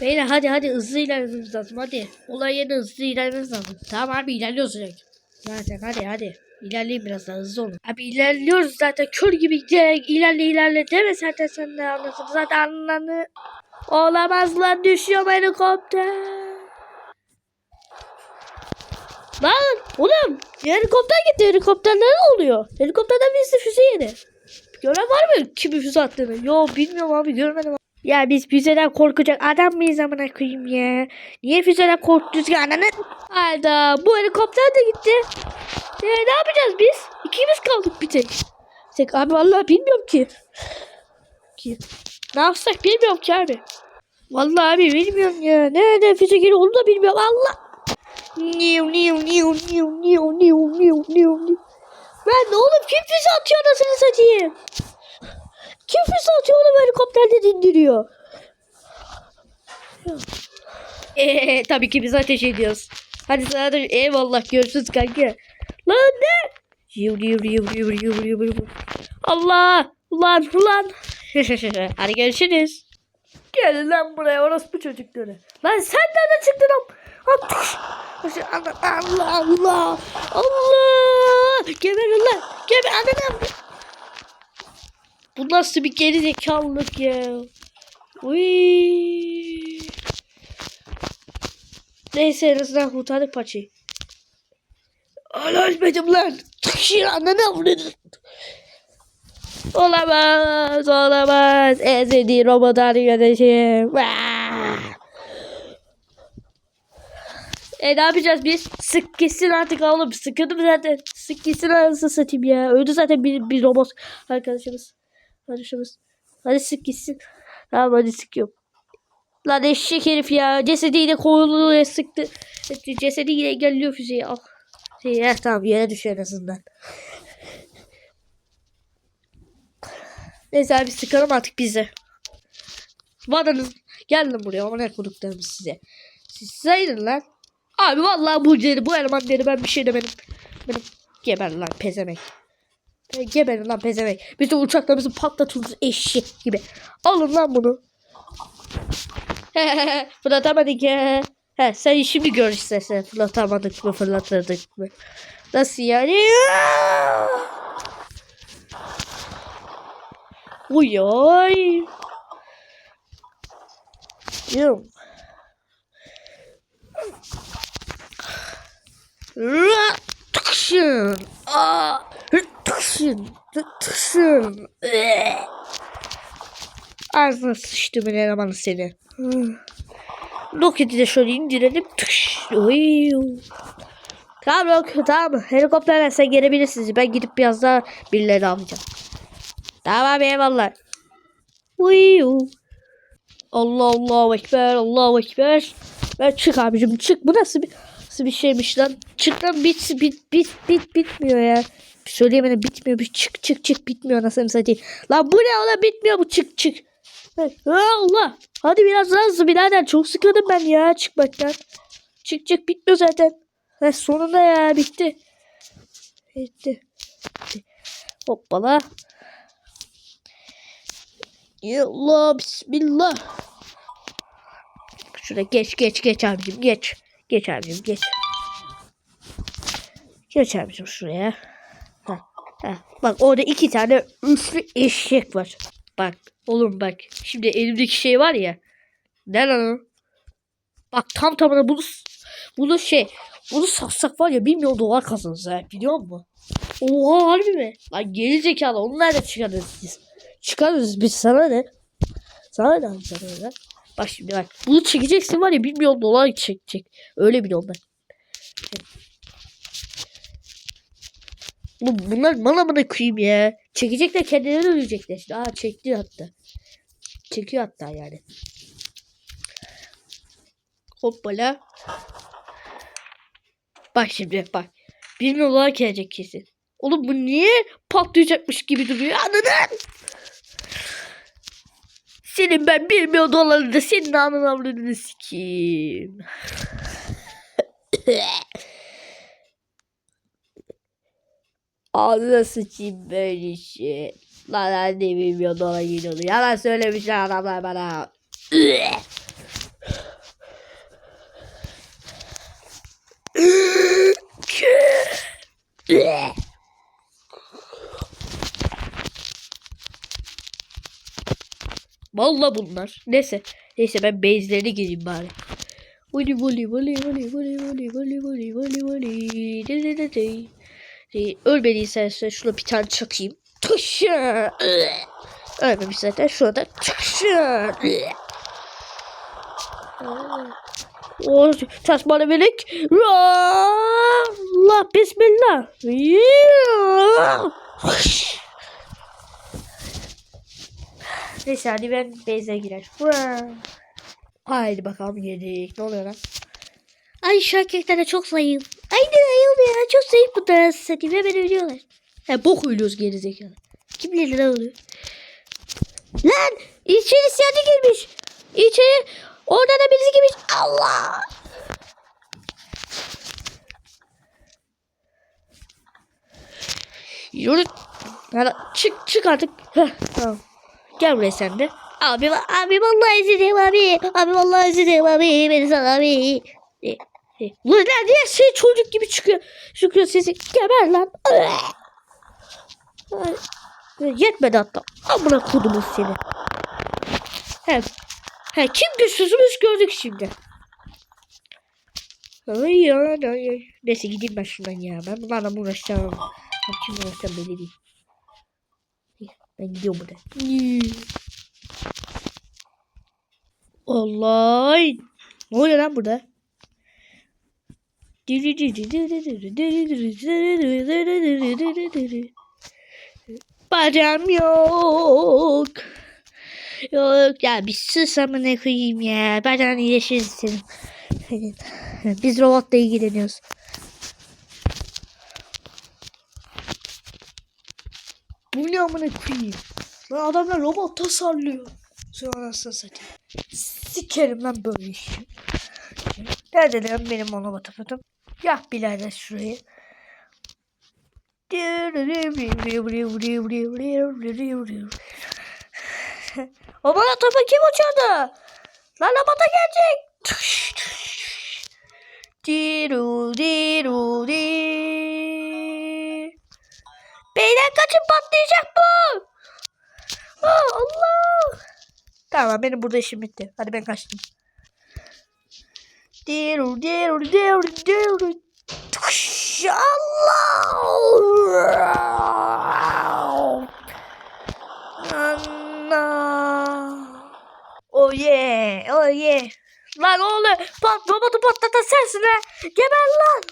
Beyler hadi hadi hızlı ilerlememiz lazım hadi. Olay yerine hızlı ilerlememiz lazım. Tamam abi ilerliyoruz direkt. Zaten hadi hadi. İlerleyin biraz daha hızlı olun. Abi ilerliyoruz zaten kör gibi direkt ilerle ilerle deme zaten sen de anlasın. Zaten anlanı olamaz lan düşüyor helikopter. Lan oğlum helikopter gitti helikopterler ne oluyor? Helikopterden birisi füze yedi. Gören var mı kimi füze attığını? Yo bilmiyorum abi görmedim. Ya biz füzeden korkacak adam mıyız amına koyayım ya? Niye füzeden korktuz ki ananı? Hayda bu helikopter de gitti. Ee, ne yapacağız biz? İkimiz kaldık bir tek. Tek abi vallahi bilmiyorum ki. ki. Ne yapsak bilmiyorum ki abi. Vallahi abi bilmiyorum ya. Nerede füze geri onu da bilmiyorum. Allah. Niu niu niu niu niu niu niu niu. Ben ne oğlum kim füze atıyor anasını satayım? Kim füze atıyor oğlum helikopterde dindiriyor. Eee tabii ki biz ateş ediyoruz. Hadi sana da eyvallah görüşürüz kanka. Lan ne? Yiv yiv yiv yiv yiv yiv. Allah! Ulan ulan. Hadi görüşürüz. Gel lan buraya orospu çocukları. Lan sen nereden çıktın. Allah Allah Allah. Allah. Geberin lan. Geber ananı. Bu nasıl bir geri zekalılık ya? Uy. Neyse en azından kurtardık paçayı. Hala ölmedim lan. Tıkşır ananı avradın. Olamaz, olamaz. Ezeli robot arkadaşım. Vaa! E ne yapacağız biz? Sık gitsin artık oğlum. Sıkıldım zaten. Sık gitsin anasını satayım ya. Öldü zaten bir, bir robot arkadaşımız. Arkadaşımız. Hadi sık gitsin. Tamam hadi sıkıyorum. Lan eşek herif ya. Cesediyle kolunu sıktı. Cesediyle engelliyor füzeyi. Al. Şey, ya, tamam yere düşüyor en azından. Neyse abi sıkalım artık bize. Vadanız gelin buraya ama ne kurduklarımız size. Siz sayın lan. Abi vallahi bu bu eleman dedi ben bir şey demedim. Benim geber lan pezemek. E, Geberin lan pezemek. Biz de uçaklarımızı patlatırız eşek gibi. Alın lan bunu. Fırlatamadık ya. He, sen şimdi gör istersen fırlatamadık mı fırlatırdık mı. Nasıl yani? Uy oy. Yum. Tıkşın. Aa. Tıkşın. Eee. Ağzına sıçtımın elemanı seni. Roketi de şöyle indirelim. Tıkş. Uy. Tamam yok tamam. Helikopterle sen gelebilirsiniz. Ben gidip biraz daha birileri alacağım. Tamam eyvallah. Uyu. Allah Allahu Ekber. Allahu Ekber. Ben çık abicim çık. Bu nasıl bir nasıl bir şeymiş lan? Çık lan bit bit bit bit bitmiyor ya. Söyleyemedim bitmiyor. Bir çık çık çık bitmiyor nasıl satayım. Lan bu ne ola bitmiyor bu çık çık. Allah. Hadi biraz daha hızlı birader. Çok sıkıldım ben ya çıkmaktan. Çık çık bitmiyor zaten. Ha, sonunda ya bitti. Bitti. bitti. Hoppala. Ya Allah bismillah. Şuraya geç geç geç abicim geç. Geç abicim geç. Geç abicim şuraya. Heh. Bak orada iki tane üçlü eşek var. Bak oğlum bak. Şimdi elimdeki şey var ya. Ne lan? Bak tam tamına bunu bunu şey bunu satsak var ya 1 milyon dolar kazanırız ha biliyor musun? Oha harbi mi? Lan geri zekalı onu nerede çıkarırız biz? Çıkarırız biz sana ne? Sana ne ne? Bak şimdi bak. Bunu çekeceksin var ya 1 milyon dolar çekecek. Öyle biliyorum ben. Oğlum bunlar bana bana koyayım ya. Çekecekler kendileri ölecekler. Şimdi. Aa çekti hatta. Çekiyor hatta yani. Hoppala. Bak şimdi bak. 1 milyon dolar gelecek kesin. Oğlum bu niye patlayacakmış gibi duruyor? Anladın? Senin ben 1 milyon dolarını da senin ananı avradını sikeyim. Ağzına sıçayım böyle şey. Lan anne bilmiyor dola gidiyordu. Yalan söylemiş adamlar bana. Valla bunlar. Neyse. Neyse ben base'lerine gireyim bari. Voli voli voli voli voli voli voli voli voli voli. De. Ölmediysen size şuna bir tane çakayım. Tuşa. Ölmemiş zaten şurada. Tuşa. O tasmanı melek. Allah bismillah. Neyse hadi ben Beyza girer. Haydi bakalım yedik. Ne oluyor lan? Ay şu erkekler de çok zayıf. Ay ne ayıl ya. Çok zayıf bunlar satayım. Hemen ölüyorlar. He bok ölüyoruz gerizekalı. Kim bilir ne oluyor? Lan içeri siyasi girmiş. İçeri orada da birisi girmiş. Allah. Yürü. Hadi çık çık artık. Heh, tamam. Gel buraya sen de. Abi abi vallahi izledim abi. Abi vallahi izledim abi. Beni sal abi. Ulan lan niye şey çocuk gibi çıkıyor. Çıkıyor sesi. Geber lan. Yetmedi hatta. Amına kodumuz seni. He. He kim güçsüzümüz gördük şimdi. Ay ya ay. Neyse gideyim ben şuradan ya. Ben bunlarla uğraşacağım. Ben kim uğraşacağım belli değil. Ben gidiyorum buradan. Allah. Ne oluyor lan burada? Bacağım yok. Yok ya bir sus amına koyayım ya. Bacağını iyileşiriz senin. Biz robotla ilgileniyoruz. Bu ne amına koyayım? Lan adamlar robot tasarlıyor. Sonra anasını satayım. Sikerim lan böyle işi. Nerede lan benim onu batırdım? Yak birader şurayı. o bana topa kim uçurdu? Lan robota gelecek. Diru diru di. Beyler kaçın patlayacak bu. Oh, Allah. Tamam benim burada işim bitti. Hadi ben kaçtım. Allah. Anna. Oh yeah. Oh yeah. Lan oğlum pat, robotu patlatan sensin ha. Geber lan.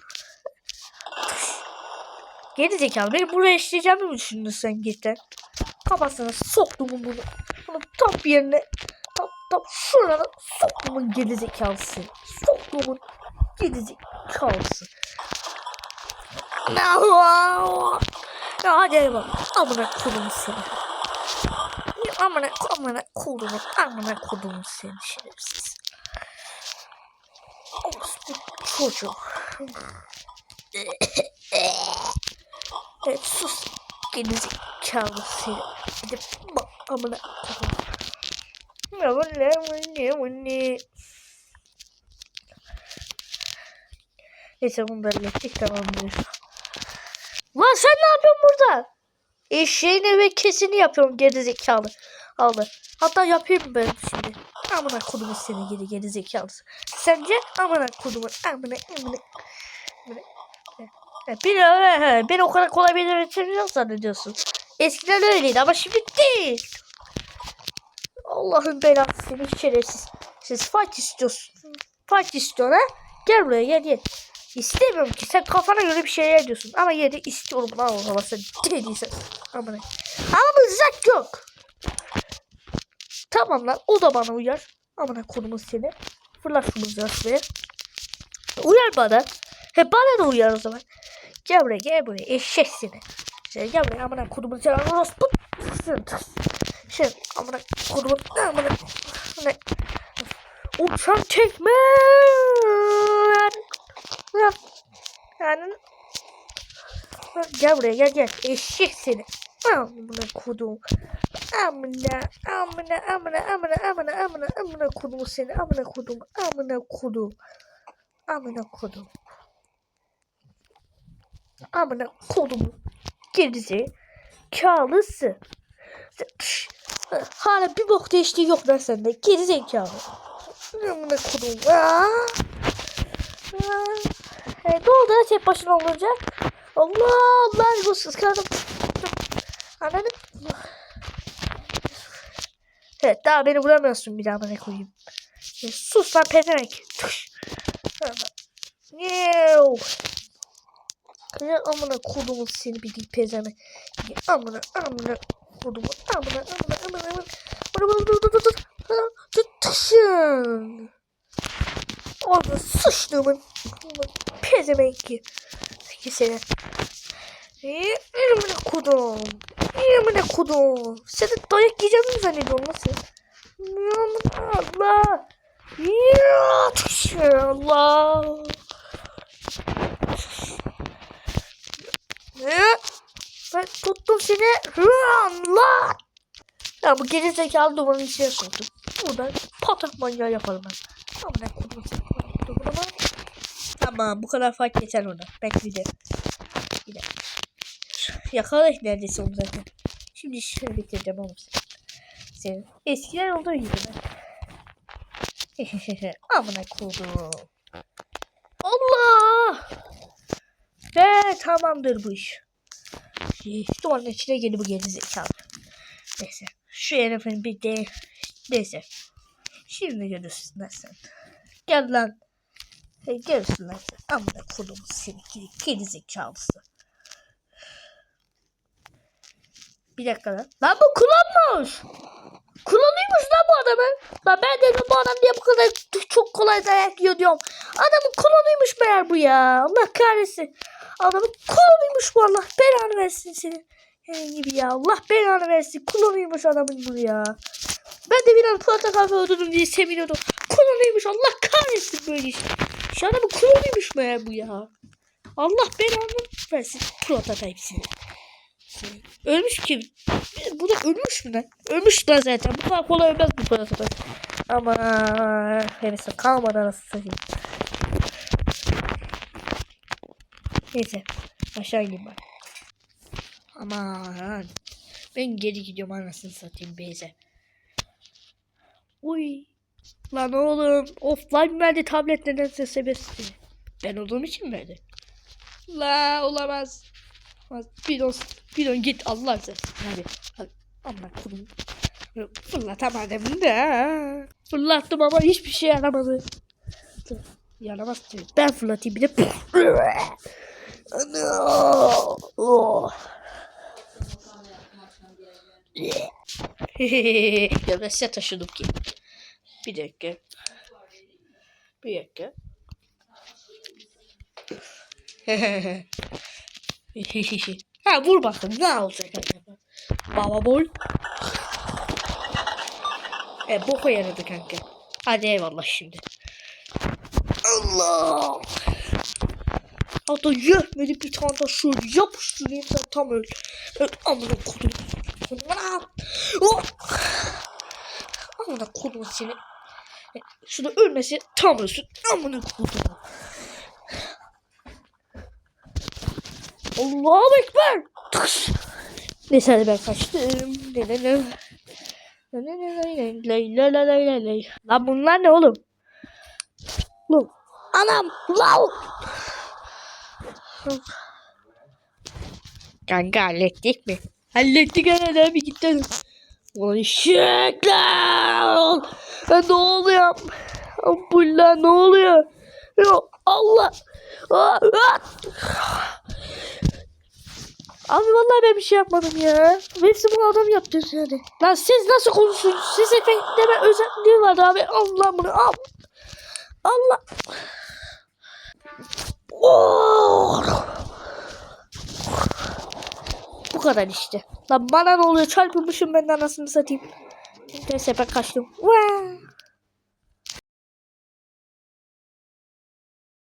Geri zekalı beni buraya işleyeceğimi mi düşündün sen cidden? Kafasına soktum bunu. Bunu tam yerine tam tam şuraya soktumun geri zekalısı. Soktumun geri zekalısı. Ya hadi bak. Amına kodum seni. Amına amına kodumun amına kodum seni şerefsiz. Orospu çocuk. Evet sus. Gerizekalı seni. Gidip bak amına kodum. Ne bu ne bu ne bu ne. Neyse bunu da hallettik tamamdır. Lan sen ne yapıyorsun burada? Eşeğini ve kesini yapıyorum gerizekalı. Aldı. Hatta yapayım ben şimdi. Amına kodumun seni geri geri zekalısı. Sence amına kodumun amına amına. Bir öyle ben o kadar kolay bir öğreteceğim zannediyorsun. Eskiden öyleydi ama şimdi değil. Allah'ın belası seni şerefsiz. Siz fight istiyorsun. Fight istiyorsun ha? Gel buraya gel gel. İstemiyorum ki sen kafana göre bir şeyler diyorsun. Ama yine de istiyorum lan o zaman sen dediysen. Ama ne? Ama mızrak yok. Tamam lan o da bana uyar. Amına konumu seni. Fırlat şu mızrağı şuraya. Uyar bana. He bana da uyar o zaman. Gel buraya gel buraya eşek seni. Sen gel buraya amına konumu seni. Orospu. Şey amına konumu amına. Uçan tekme. Yani gel buraya gel gel eşek seni. Amına kodum. Amına amına amına amına amına amına amına kodum seni. Amına kodum. Amına kodum. Amına kodum. Amına kodum. Gerisi. Kağlısı. Hala bir bok değiştiği yok lan sende. Geri zekalı. Amına kodum. Aa. Aa. E, ne oldu tek başına olunca? Allah Allah bu sıskadım. Anladın? Evet daha beni vuramıyorsun bir daha bana koyayım. E, sus lan pezevenk. Yew. Ya amına kodumun seni bir pezeme. Amına amına kodumun amına amına amına amına. Amına amına Tutuşun. Orada sıçtığımın pezevenki. Peki seni. Amına kodum. Amına kodum. Sen de dayak yiyeceğini mi zannediyorsun lan? Amına Allah. Ya Allah. Ben tuttum seni. Allah. Ya bu geri zekalı dumanın içine soktum. Buradan patak manyağı yaparım ben. Amına kodum seni. Tamam bu kadar fark yeter ona. Bir de. Bir de. Yakaladık neredeyse onu zaten. Şimdi şöyle bitireceğim oğlum seni. Eskiden olduğu gibi ben. Amına kodum. Allah! Ve tamamdır bu iş. Duvarın içine geldi bu geri zekalı. Neyse. Şu herifin bir de... Neyse. Şimdi görürsün sen. Gel lan. Hey, görürsün lan. Amına kodum seni geri, geri zekalısı. Bir dakika lan. Lan bu klonmuş. Klonuymuş lan bu adamın. Lan ben dedim bu adam diye bu kadar çok kolay dayak yiyor diyorum. Adamın klonuymuş meğer bu ya. Allah kahretsin. Adamın klonuymuş bu Allah belanı versin seni. Yani gibi ya Allah belanı versin. Klonuymuş adamın bu ya. Ben de bir an Plata Kafe öldürdüm diye seviniyordum. Klonuymuş Allah kahretsin böyle iş. Şu adamın klonuymuş meğer bu ya. Allah belanı versin. Plata hepsini. Ölmüş ki. Bu da ölmüş mü lan? Ölmüş lan zaten. Bu kadar kolay ölmez bu Plata Ama neyse kalmadı anasını satayım. Neyse. Aşağı ineyim ben. Aman. Ben geri gidiyorum anasını satayım Beyze. Uy. Lan oğlum. Offline verdi tablet nedense sebepsi. Ben olduğum için verdi. La olamaz. Bidon, bidon git Allah aşkına. Hadi. hadi. Allah kurum. Fırlatamadım da. Fırlattım ama hiçbir şey yaramadı. Yaramaz. Ben fırlatayım bir de. Ana! Oh. size taşıdım ki. Bir dakika. Bir dakika. ha vur bakalım ne olacak acaba. Baba bol. E boka yaradı kanka. Hadi eyvallah şimdi. Allah. Hatta yetmedi bir tane daha şöyle yapıştırayım sen tam öl. Öl amına kodum. Oh. Amına kodum seni. Şurada ölmesi tam ölsün. Amına kodumu. Allahu Ekber. Tıks. Neyse hadi ben kaçtım. Lan bunlar ne oğlum? Lan. Anam. Wow. Kanka hallettik mi? Hallettik herhalde abi gitti. Ulan şekler. Ne oluyor? Ampulla ne oluyor? Ya Allah. Abi vallahi ben bir şey yapmadım ya. Hepsi bu adam yaptı yani. Lan siz nasıl konuşuyorsunuz? Siz efektleme özelliği vardı abi. Allah bunu al. Allah. Oh. Bu kadar işte. Lan bana ne oluyor? Çarpılmışım ben de anasını satayım. Putain, ça a pas craché. Ouah